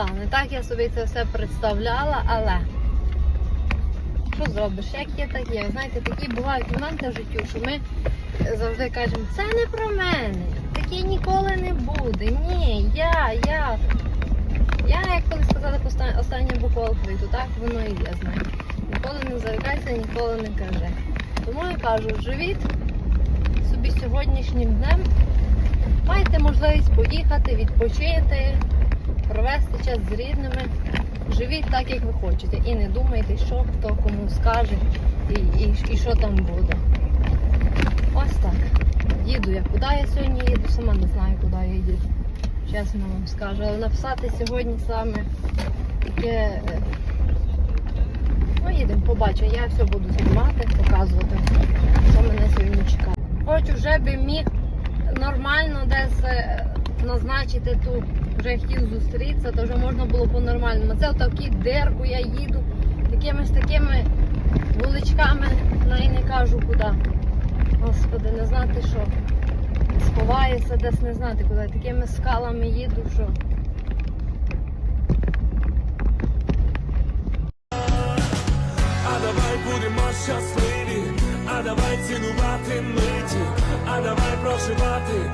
Не так я собі це все представляла, але що зробиш? Як є, так є. Знаєте, такі бувають моменти в життю, що ми завжди кажемо, це не про мене, таке ніколи не буде. Ні, я, я. Я, як коли сказали поста- остання буква алфавіту, так воно і є, знаєте. Ніколи не зарікайся, ніколи не кажи. Тому я кажу, живіть собі сьогоднішнім днем, маєте можливість поїхати, відпочити, провести час з рідними. Живіть так, як ви хочете. І не думайте, що хто кому скаже і, і, і що там буде. Ось так. Їду я. Куди я сьогодні їду, сама не знаю, куди я їду. Чесно вам скажу. Але написати сьогодні саме таке. е, Ну, їдемо, побачимо. Я все буду знімати, показувати, що мене сьогодні чекає. Хоч вже би міг нормально десь назначити ту, вже хотів зустрітися, то вже можна було по-нормальному. Це отакі дирку я їду, якимись такими вуличками, навіть не кажу куди. Господи, не знати що. Сховаюся десь не знати куди. Такими скалами їду, що. А давай будемо щасливі, а давай цінувати миті, а давай проживати,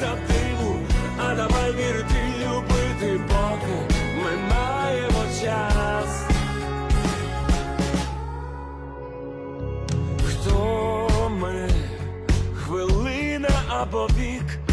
За диву, а давай вірити, любити, поки ми маємо час. Хто ми хвилина або вік?